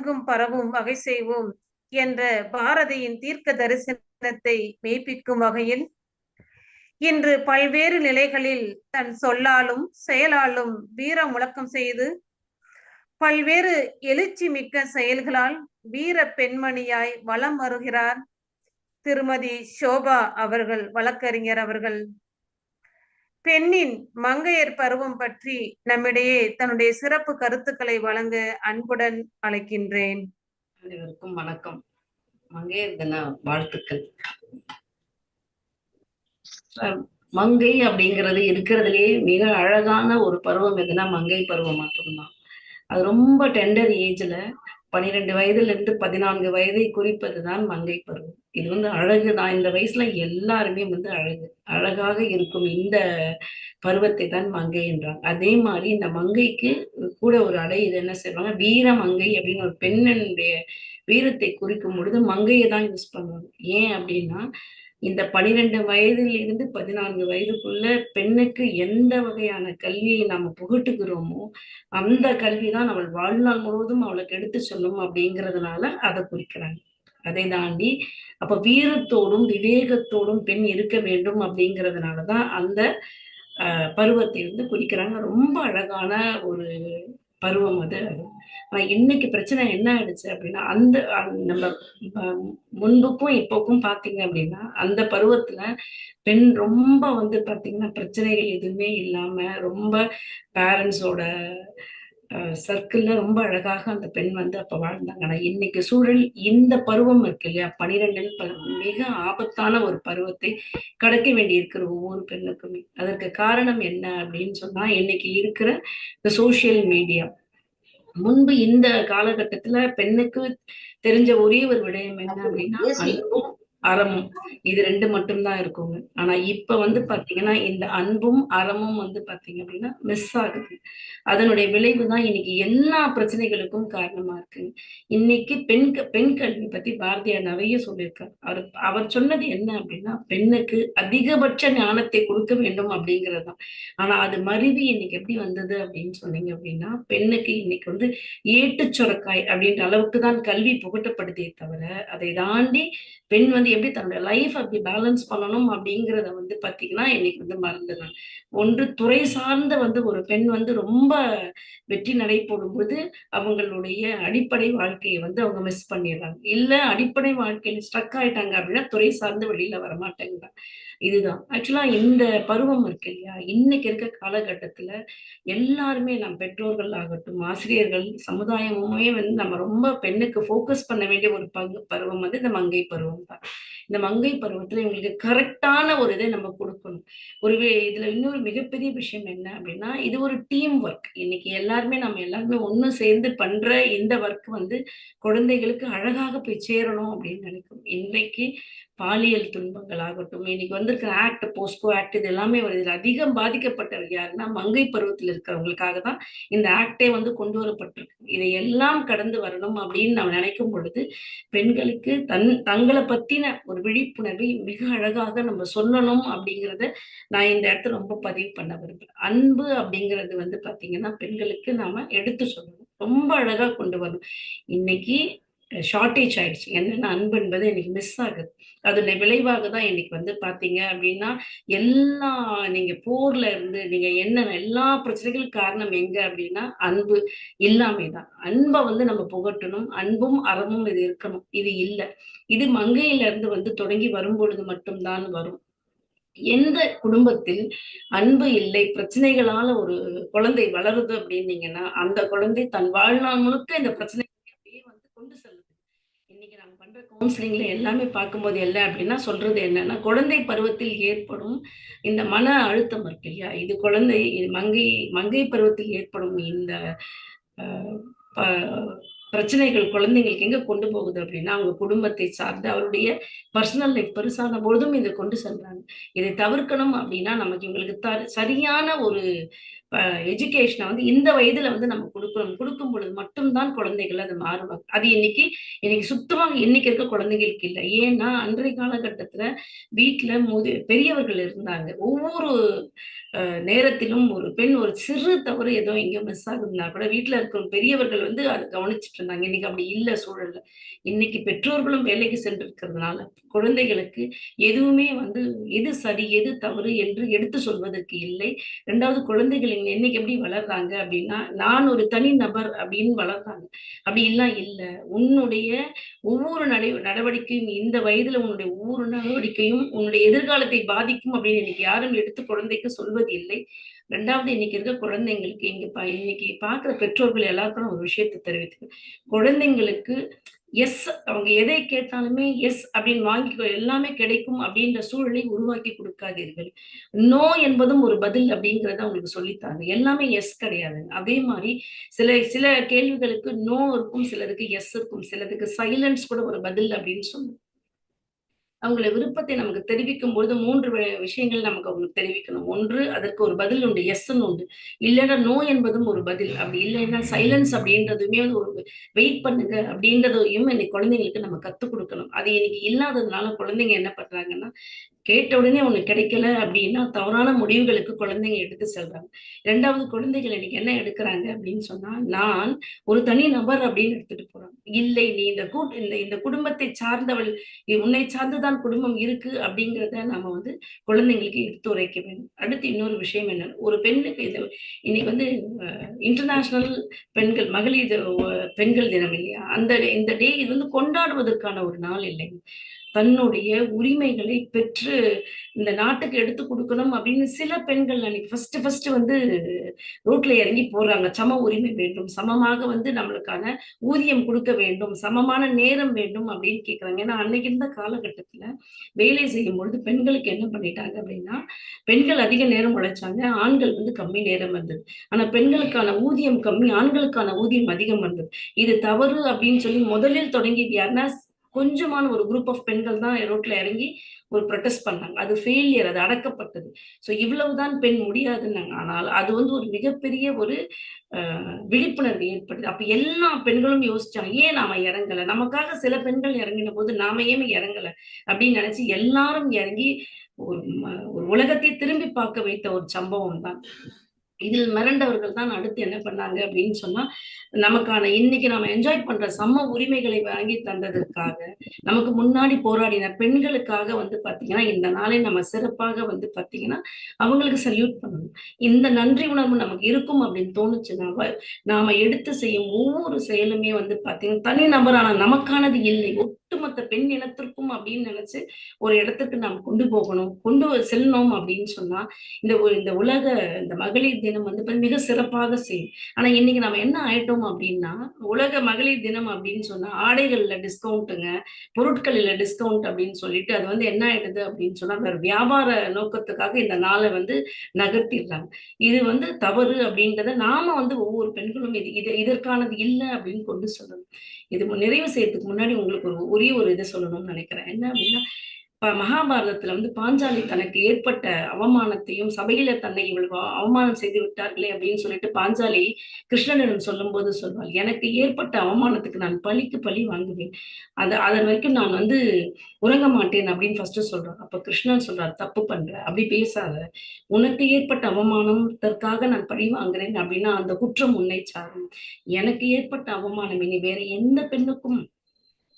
உலகெங்கும் பரவும் வகை செய்வோம் என்ற பாரதியின் தீர்க்க தரிசனத்தை மெய்ப்பிக்கும் வகையில் இன்று பல்வேறு நிலைகளில் தன் சொல்லாலும் செயலாலும் வீர முழக்கம் செய்து பல்வேறு எழுச்சி மிக்க செயல்களால் வீர பெண்மணியாய் வலம் வருகிறார் திருமதி ஷோபா அவர்கள் வழக்கறிஞர் அவர்கள். பெண்ணின் மங்கையர் பருவம் பற்றி நம்மிடையே தன்னுடைய சிறப்பு கருத்துக்களை வழங்க அன்புடன் அழைக்கின்றேன். அனைவருக்கும் வணக்கம். மங்கையர் தின வாழ்த்துக்கள். மங்கை அப்படிங்கிறது இருக்கிறதுலயே மிக அழகான ஒரு பருவம் எதுனா மங்கை பருவம் மட்டும்தான். அது ரொம்ப டெண்டர் ஏஜ்ல பனிரெண்டு வயதுல இருந்து பதினான்கு வயதை குறிப்பது தான் மங்கை பருவம். இது வந்து அழகு தான். இந்த வயசுல எல்லாருமே வந்து அழகு அழகாக இருக்கும் இந்த பருவத்தை தான் மங்கை என்றாங்க. அதே மாதிரி இந்த மங்கைக்கு கூட ஒரு அடை இது என்ன செய்வாங்க வீர மங்கை அப்படின்னு ஒரு பெண்ணினுடைய வீரத்தை குறிக்கும் பொழுது மங்கையை தான் யூஸ் பண்ணுவாங்க. ஏன் அப்படின்னா இந்த பனிரெண்டு வயதில் இருந்து பதினான்கு வயதுக்குள்ள பெண்ணுக்கு எந்த வகையான கல்வியை நாம புகட்டுகிறோமோ அந்த கல்வி தான் அவள் வாழ்நாள் முழுவதும் அவளுக்கு எடுத்து சொல்லும் அப்படிங்கிறதுனால அதை குறிக்கிறாங்க. அதை தாண்டி அப்ப வீரத்தோடும் விவேகத்தோடும் பெண் இருக்க வேண்டும் அப்படிங்கிறதுனாலதான் அந்த பருவத்தை வந்து குறிக்கிறாங்க. ரொம்ப அழகான ஒரு பருவம் அது அது. ஆனா இன்னைக்கு பிரச்சனை என்ன ஆயிடுச்சு அப்படின்னா அந்த நம்ம முன்புக்கும் இப்போக்கும் பாத்தீங்க அப்படின்னா அந்த பருவத்துல பெண் ரொம்ப வந்து பாத்தீங்கன்னா பிரச்சனைகள் எதுவுமே இல்லாம ரொம்ப பேரண்ட்ஸோட சர்க்கிள்ல ரொம்ப அழகாக அந்த பெண் வந்து அப்ப வாழ்ந்தாங்க. ஆனா இன்னைக்கு சூழல் இந்த பருவம் இருக்கு இல்லையா? பனிரெண்டில் மிக ஆபத்தான ஒரு பருவத்தை கடக்க வேண்டி இருக்கிற ஒவ்வொரு பெண்ணுக்குமே. அதற்கு காரணம் என்ன அப்படின்னு சொன்னா இன்னைக்கு இருக்கிற இந்த சோசியல் மீடியா முன்பு இந்த காலகட்டத்துல பெண்ணுக்கு தெரிஞ்ச ஒரே ஒரு விடயம் என்ன அப்படின்னா அறமும். இது ரெண்டு மட்டும்தான் இருக்குங்க. ஆனா இப்ப வந்து பாத்தீங்கன்னா இந்த அன்பும் அறமும் வந்து பாத்தீங்க அப்படின்னா மிஸ் ஆகுது. அதனுடைய விளைவு தான் இன்னைக்கு எல்லா பிரச்சனைகளுக்கும் காரணமா இருக்கு இன்னைக்கு பெண் பெண் கல்வி பத்தி பாரதியார் நிறைய சொல்லியிருக்கார். அவர் அவர் சொன்னது என்ன அப்படின்னா பெண்ணுக்கு அதிகபட்ச ஞானத்தை கொடுக்க வேண்டும் அப்படிங்கிறது தான். ஆனா அது மருவி இன்னைக்கு எப்படி வந்தது அப்படின்னு சொன்னீங்க அப்படின்னா பெண்ணுக்கு இன்னைக்கு வந்து ஏட்டு சுரக்காய் அப்படின்ற அளவுக்கு தான் கல்வி புகட்டப்படுதே தவிர அதை தாண்டி பெண் வந்து எப்படி தன்னுடைய லைஃப் அப்படி பேலன்ஸ் பண்ணணும் அப்படிங்கிறத வந்து பாத்தீங்கன்னா இன்னைக்கு வந்து மறந்துடுறாங்க. ஒன்று துறை சார்ந்த வந்து ஒரு பெண் வந்து ரொம்ப வெற்றி நடை போடும்போது அவங்களுடைய அடிப்படை வாழ்க்கையை வந்து அவங்க மிஸ் பண்ணிடுறாங்க. இல்ல அடிப்படை வாழ்க்கையில ஸ்ட்ரக் ஆயிட்டாங்க அப்படின்னா துறை சார்ந்து வெளியில வர மாட்டேங்கிறாங்க இதுதான். ஆக்சுவலா இந்த பருவம் இருக்கு இல்லையா? இன்னைக்கு இருக்க காலகட்டத்துல எல்லாருமே நம் பெற்றோர்கள் ஆகட்டும் ஆசிரியர்கள் சமுதாயமுமே வந்து நம்ம ரொம்ப பெண்ணுக்கு ஃபோக்கஸ் பண்ண வேண்டிய ஒரு பங்கு பருவம் வந்து இந்த மங்கை பருவம் தான். இந்த மங்கை பருவத்துல இவங்களுக்கு கரெக்டான ஒரு இதை நம்ம கொடுக்கணும். ஒரு இதுல இன்னொரு மிகப்பெரிய விஷயம் என்ன அப்படின்னா இது ஒரு டீம் ஒர்க் இன்னைக்கு எல்லாருமே நம்ம எல்லாருமே ஒண்ணு சேர்ந்து பண்ற இந்த ஒர்க் வந்து குழந்தைகளுக்கு அழகாக போய் சேரணும் அப்படின்னு நினைக்கும். இன்னைக்கு பாலியல் துன்பங்கள் ஆகட்டும் இன்னைக்கு வந்திருக்கிற ஆக்ட் போஸ்கோ ஆக்ட் இது எல்லாமே வருது இதுல அதிகம் பாதிக்கப்பட்டவர் யாருன்னா மங்கை பருவத்தில் இருக்கிறவங்களுக்காக தான் இந்த ஆக்டே வந்து கொண்டு வரப்பட்டிருக்கு. இதை எல்லாம் கடந்து வரணும் அப்படின்னு நம்ம நினைக்கும் பொழுது பெண்களுக்கு தன் தங்களை பத்தின ஒரு விழிப்புணர்வை மிக அழகாக நம்ம சொல்லணும் அப்படிங்கிறத நான் இந்த இடத்துல ரொம்ப பதிவு பண்ண விரும்புகிறேன் அன்பு அப்படிங்கிறது வந்து பாத்தீங்கன்னா பெண்களுக்கு நாம எடுத்து சொல்லணும். ரொம்ப அழகா கொண்டு வரணும். இன்னைக்கு ஷார்ட்டேஜ் ஆயிடுச்சு. என்னென்ன அன்பு என்பது எனக்கு மிஸ் ஆகுது. அதோட விளைவாக தான் இன்னைக்கு வந்து பார்த்தீங்க அப்படின்னா எல்லா நீங்க போர்ல இருந்து நீங்க என்ன எல்லா பிரச்சனைகளுக்கும் காரணம் எங்க அப்படின்னா அன்பு இல்லாமே தான். அன்பை வந்து நம்ம புகட்டணும். அன்பும் அறமும் இது இருக்கணும். இது இல்ல. இது மங்கையில இருந்து வந்து தொடங்கி வரும்பொழுது மட்டும்தான் வரும். எந்த குடும்பத்தில் அன்பு இல்லை பிரச்சனைகளால ஒரு குழந்தை வளருது அப்படின்னீங்கன்னா அந்த குழந்தை தன் வாழ்நாள் முழுக்க இந்த பிரச்சனை அப்படியே வந்து கொண்டு செல்லுது இன்னைக்கு நாங்க பண்ற கவுன்சிலிங்ல எல்லாமே பார்க்கும்போது என்ன அப்படின்னா சொல்றது என்னன்னா குழந்தை பருவத்தில் ஏற்படும் இந்த மன அழுத்தம் இருக்கு இல்லையா? இது குழந்தை மங்கை மங்கை பருவத்தில் ஏற்படும் இந்த ப- பிரச்சனைகள் குழந்தைங்களுக்கு எங்க கொண்டு போகுது அப்படின்னா அவங்க குடும்பத்தை சார்ந்து அவருடைய பர்சனல் லைஃப் பெருசான பொழுதும் இதை கொண்டு செல்றாங்க. இதை தவிர்க்கணும் அப்படின்னா நமக்கு இவங்களுக்கு த சரியான ஒரு எஜுகேஷனை வந்து இந்த வயதுல வந்து நம்ம கொடுக்கணும். கொடுக்கும் பொழுது மட்டும்தான் குழந்தைகள் அது மாறுவாங்க. அது இன்னைக்கு இன்னைக்கு சுத்தமாக இன்னைக்கு இருக்க குழந்தைகளுக்கு இல்லை. ஏன்னா அன்றைய காலகட்டத்துல வீட்டுல முது பெரியவர்கள் இருந்தாங்க. ஒவ்வொரு நேரத்திலும் ஒரு பெண் ஒரு சிறு தவறு ஏதோ இங்க மிஸ் ஆகுதுன்னா கூட வீட்டுல இருக்கிற பெரியவர்கள் வந்து அதை கவனிச்சிட்டு இருந்தாங்க. இன்னைக்கு அப்படி இல்லை சூழல்ல. இன்னைக்கு பெற்றோர்களும் வேலைக்கு சென்று இருக்கிறதுனால குழந்தைகளுக்கு எதுவுமே வந்து எது சரி எது தவறு என்று எடுத்து சொல்வதற்கு இல்லை. ரெண்டாவது குழந்தைகளின் இங்க என்னைக்கு எப்படி வளர்றாங்க அப்படின்னா நான் ஒரு தனி நபர் அப்படின்னு வளர்றாங்க. அப்படி எல்லாம் இல்லை. உன்னுடைய ஒவ்வொரு நடை நடவடிக்கையும் இந்த வயதுல உன்னுடைய ஒவ்வொரு நடவடிக்கையும் உன்னுடைய எதிர்காலத்தை பாதிக்கும் அப்படின்னு இன்னைக்கு யாரும் எடுத்து குழந்தைக்கு சொல்வது இல்லை. ரெண்டாவது இன்னைக்கு இருக்க குழந்தைங்களுக்கு இங்க பா இன்னைக்கு பார்க்குற பெற்றோர்கள் எல்லாருக்கும் ஒரு விஷயத்தை தெரிவித்து குழந்தைங்களுக்கு எஸ் அவங்க எதை கேட்டாலுமே எஸ் அப்படின்னு வாங்கிக்கோ எல்லாமே கிடைக்கும் அப்படின்ற சூழலை உருவாக்கி கொடுக்காதீர்கள். நோ என்பதும் ஒரு பதில் அப்படிங்கிறத அவங்களுக்கு சொல்லித்தாங்க. எல்லாமே எஸ் கிடையாது. அதே மாதிரி சில சில கேள்விகளுக்கு நோ இருக்கும் சிலருக்கு எஸ் இருக்கும் சிலருக்கு சைலன்ஸ் கூட ஒரு பதில் அப்படின்னு சொன்னோம் அவங்கள விருப்பத்தை நமக்கு தெரிவிக்கும் பொழுது மூன்று விஷயங்கள் நமக்கு அவங்களுக்கு தெரிவிக்கணும். ஒன்று அதற்கு ஒரு பதில் உண்டு. எஸ்ன்னு உண்டு. இல்லைன்னா நோ என்பதும் ஒரு பதில். அப்படி இல்லைன்னா சைலன்ஸ் அப்படின்றதுமே வந்து ஒரு வெயிட் பண்ணுங்க அப்படின்றதையும் இன்னைக்கு குழந்தைங்களுக்கு நம்ம கத்துக் கொடுக்கணும். அது இன்னைக்கு இல்லாததுனால குழந்தைங்க என்ன பண்றாங்கன்னா கேட்ட உடனே உனக்கு கிடைக்கல அப்படின்னா தவறான முடிவுகளுக்கு குழந்தைங்க எடுத்து செல்றாங்க. ரெண்டாவது குழந்தைகள் இன்னைக்கு என்ன எடுக்கிறாங்க அப்படின்னு சொன்னா நான் ஒரு தனி நபர் அப்படின்னு எடுத்துட்டு போறாங்க. இல்லை நீ இந்த கூ இந்த இந்த குடும்பத்தை சார்ந்தவள் உன்னை சார்ந்துதான் குடும்பம் இருக்கு அப்படிங்கிறத நாம வந்து குழந்தைங்களுக்கு எடுத்து உரைக்க வேண்டும். அடுத்து இன்னொரு விஷயம் என்ன ஒரு பெண்ணுக்கு இது இன்னைக்கு வந்து இன்டர்நேஷனல் பெண்கள் மகளிர் பெண்கள் தினம் இல்லையா? அந்த இந்த டே இது வந்து கொண்டாடுவதற்கான ஒரு நாள் இல்லை தன்னுடைய உரிமைகளை பெற்று இந்த நாட்டுக்கு எடுத்து கொடுக்கணும் அப்படின்னு சில பெண்கள் அன்னைக்கு ஃபர்ஸ்ட் ஃபர்ஸ்ட் வந்து ரோட்ல இறங்கி போறாங்க. சம உரிமை வேண்டும். சமமாக வந்து நம்மளுக்கான ஊதியம் கொடுக்க வேண்டும். சமமான நேரம் வேண்டும் அப்படின்னு கேட்குறாங்க ஏன்னா அன்னைக்கு இருந்த காலகட்டத்துல வேலை செய்யும் பொழுது பெண்களுக்கு என்ன பண்ணிட்டாங்க அப்படின்னா பெண்கள் அதிக நேரம் உழைச்சாங்க. ஆண்கள் வந்து கம்மி நேரம் வந்தது. ஆனா பெண்களுக்கான ஊதியம் கம்மி ஆண்களுக்கான ஊதியம் அதிகம் வந்தது. இது தவறு அப்படின்னு சொல்லி முதலில் தொடங்கியது யாருன்னா கொஞ்சமான ஒரு குரூப் ஆஃப் பெண்கள் தான் ரோட்ல இறங்கி ஒரு ப்ரொட்டஸ்ட் பண்ணாங்க. அது ஃபெயிலியர் அது அடக்கப்பட்டது. ஸோ இவ்வளவுதான் பெண் முடியாதுன்னாங்க. ஆனால் அது வந்து ஒரு மிகப்பெரிய ஒரு விழிப்புணர்வு ஏற்படுது. அப்ப எல்லா பெண்களும் யோசிச்சாங்க ஏன் நாம இறங்கல? நமக்காக சில பெண்கள் இறங்கின போது நாம ஏன் இறங்கல? அப்படின்னு நினைச்சு எல்லாரும் இறங்கி ஒரு ஒரு உலகத்தை திரும்பி பார்க்க வைத்த ஒரு சம்பவம் தான் இதில் மிரண்டவர்கள் தான் அடுத்து என்ன பண்ணாங்க அப்படின்னு சொன்னா நமக்கான இன்னைக்கு நாம என்ஜாய் பண்ற சம உரிமைகளை வாங்கி தந்ததற்காக நமக்கு முன்னாடி போராடின பெண்களுக்காக வந்து பாத்தீங்கன்னா இந்த நாளை நம்ம சிறப்பாக வந்து பாத்தீங்கன்னா அவங்களுக்கு சல்யூட் பண்ணணும். இந்த நன்றி உணர்வு நமக்கு இருக்கும் அப்படின்னு தோணுச்சுன்னா நாம எடுத்து செய்யும் ஒவ்வொரு செயலுமே வந்து பாத்தீங்கன்னா தனி நபரான நமக்கானது இல்லை. ஒட்டுமொத்த பெண் இனத்திற்கும் அப்படின்னு நினைச்சு ஒரு இடத்துக்கு நாம் கொண்டு போகணும் கொண்டு செல்லணும் அப்படின்னு சொன்னா இந்த இந்த உலக இந்த மகளிர் தினம் வந்து மிக சிறப்பாக செய்யும் ஆனா இன்னைக்கு நம்ம என்ன ஆயிட்டோம் அப்படின்னா உலக மகளிர் தினம் அப்படின்னு சொன்னா ஆடைகள்ல டிஸ்கவுண்ட்டுங்க பொருட்களில் டிஸ்கவுண்ட் அப்படின்னு சொல்லிட்டு அது வந்து என்ன ஆயிடுது அப்படின்னு சொன்னா வேற வியாபார நோக்கத்துக்காக இந்த நாளை வந்து நகர்த்திடுறாங்க. இது வந்து தவறு அப்படின்றத நாம வந்து ஒவ்வொரு பெண்களும் இது இது இதற்கானது இல்லை அப்படின்னு கொண்டு சொல்லணும். இது நிறைவு செய்யறதுக்கு முன்னாடி உங்களுக்கு ஒரு ஒரே ஒரு இதை சொல்லணும்னு நினைக்கிறேன். என்ன அப்படின்னா இப்ப மகாபாரதத்துல வந்து பாஞ்சாலி தனக்கு ஏற்பட்ட அவமானத்தையும் சபையில தன்னை இவ்வளவு அவமானம் செய்து விட்டார்களே அப்படின்னு சொல்லிட்டு பாஞ்சாலி கிருஷ்ணனிடம் சொல்லும்போது சொல்வாள் எனக்கு ஏற்பட்ட அவமானத்துக்கு நான் பழிக்கு பழி வாங்குவேன். அது அதன் வரைக்கும் நான் வந்து உறங்க மாட்டேன் அப்படின்னு ஃபர்ஸ்ட் சொல்றான் அப்ப கிருஷ்ணன் சொல்றார் தப்பு பண்ற அப்படி பேசாத. உனக்கு ஏற்பட்ட அவமானத்திற்காக நான் பழி வாங்குறேன் அப்படின்னா அந்த குற்றம் உன்னை சாரும். எனக்கு ஏற்பட்ட அவமானம் இனி வேற எந்த பெண்ணுக்கும்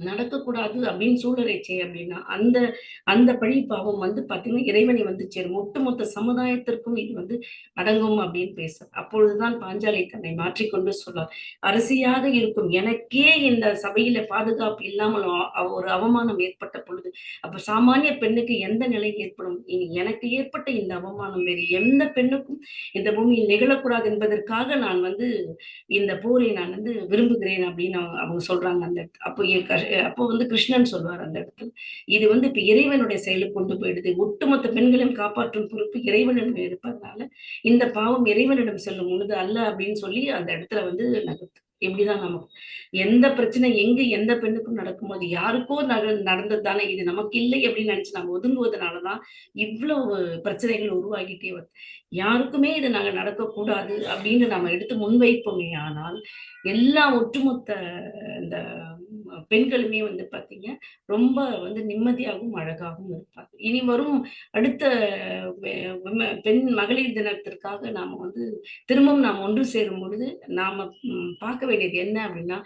நடக்கக்கூடாது அப்படின்னு சூழலைச்சே அப்படின்னா அந்த அந்த பழி பாவம் வந்து பாத்தீங்கன்னா இறைவனை வந்து சேரும். ஒட்டுமொத்த சமுதாயத்திற்கும் இது வந்து அடங்கும் அப்படின்னு பேச அப்பொழுதுதான் பாஞ்சாலி தன்னை மாற்றிக்கொண்டு சொல்லார் அரசியாக இருக்கும். எனக்கே இந்த சபையில பாதுகாப்பு இல்லாமல் ஒரு அவமானம் ஏற்பட்ட பொழுது அப்ப சாமானிய பெண்ணுக்கு எந்த நிலை ஏற்படும்? இனி எனக்கு ஏற்பட்ட இந்த அவமானம் வேறு எந்த பெண்ணுக்கும் இந்த பூமியில் நிகழக்கூடாது என்பதற்காக நான் வந்து இந்த போரை நான் வந்து விரும்புகிறேன் அப்படின்னு அவங்க அவங்க சொல்றாங்க அந்த அப்போ அப்போ வந்து கிருஷ்ணன் சொல்வார் அந்த இடத்துல இது வந்து இப்ப இறைவனுடைய செயலுக்கு கொண்டு போயிடுது. ஒட்டுமொத்த பெண்களையும் காப்பாற்றும் பொறுப்பு இறைவனிடம் இருப்பதனால இந்த பாவம் இறைவனிடம் செல்லும் பொழுது அல்ல அப்படின்னு சொல்லி அந்த இடத்துல வந்து நகர்த்து. இப்படிதான் நமக்கு. எந்த பிரச்சனை எங்க எந்த பெண்ணுக்கும் நடக்கும்போது யாருக்கோ நட நடந்தது தானே இது நமக்கு இல்லை அப்படின்னு நினைச்சு நம்ம ஒதுங்குவதனாலதான் இவ்வளவு பிரச்சனைகள் உருவாகிட்டே வருது. யாருக்குமே இது நாங்க நடக்கக்கூடாது அப்படின்னு நம்ம எடுத்து முன்வைப்போமே ஆனால் எல்லா ஒட்டுமொத்த இந்த பெண்களுமே வந்து பார்த்தீங்க ரொம்ப வந்து நிம்மதியாகவும் அழகாகவும் இருப்பாங்க. இனி வரும் அடுத்த பெண் மகளிர் தினத்திற்காக நாம் வந்து திரும்பவும் நாம் ஒன்று சேரும் பொழுது நாம் பார்க்க வேண்டியது என்ன அப்படின்னா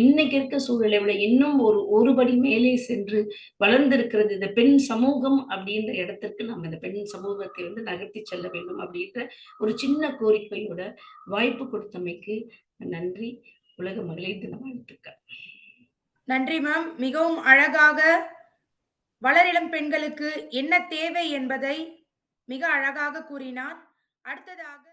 இன்னைக்கு இருக்க சூழலை விட இன்னும் ஒரு ஒருபடி மேலே சென்று வளர்ந்திருக்கிறது இந்த பெண் சமூகம் அப்படின்ற இடத்திற்கு நாம் இந்த பெண் சமூகத்தை வந்து நகர்த்தி செல்ல வேண்டும் அப்படின்ற ஒரு சின்ன கோரிக்கையோட வாய்ப்பு கொடுத்தமைக்கு நன்றி. உலக மகளிர் தினம் வாழ்த்துக்கள். நன்றி மேம் மிகவும் அழகாக வளரிளம் பெண்களுக்கு என்ன தேவை என்பதை மிக அழகாக கூறினார். அடுத்ததாக